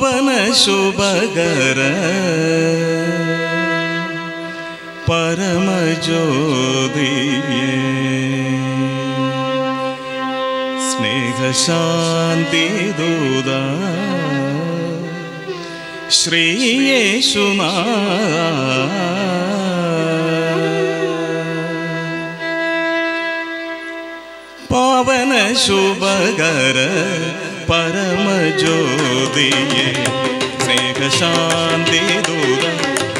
പവന ശുഭകര. പരമജ്യോതിയേ. സ്നേഹശാന്തി ദൂത. ശ്രീയേശുനാ പാവന ശുഭകര. പരമജ്യോതിയെ സ്നേഹശാന്തി ദൂത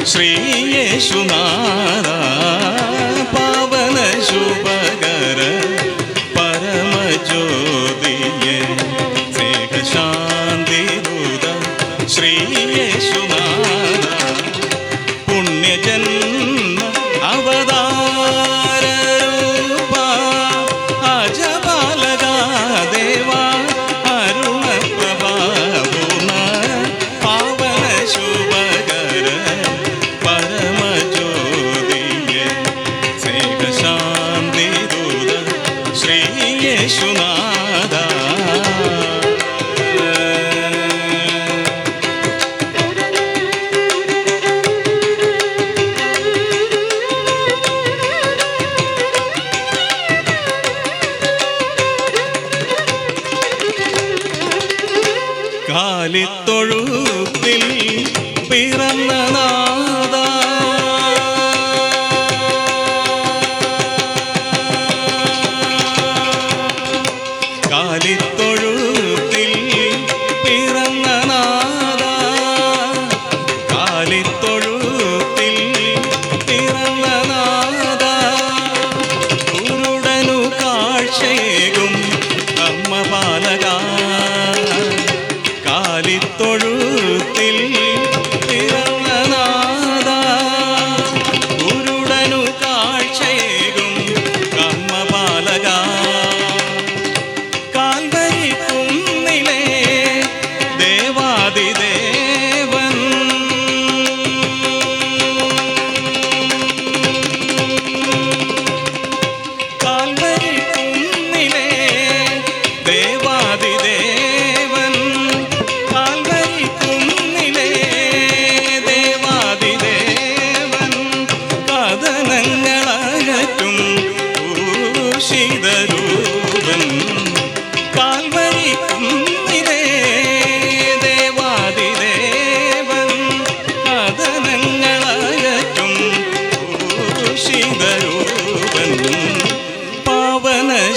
ശ്രീയേശുനാഥ ശരണനാ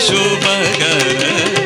ശുഭകര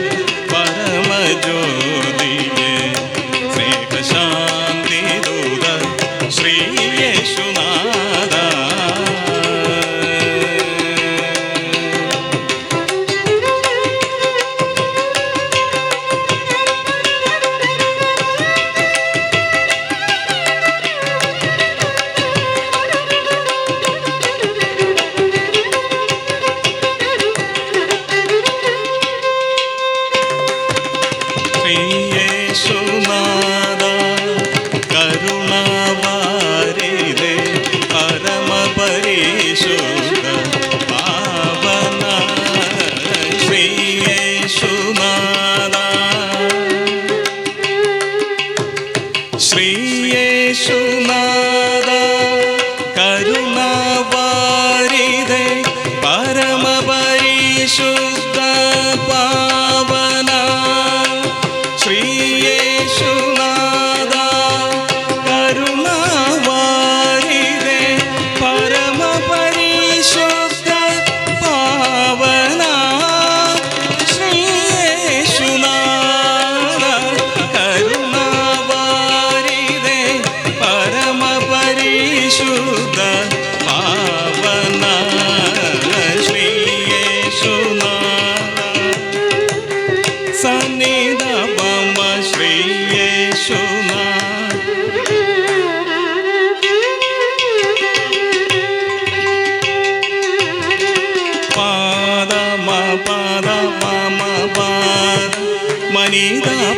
വേദാ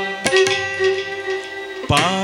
Bye.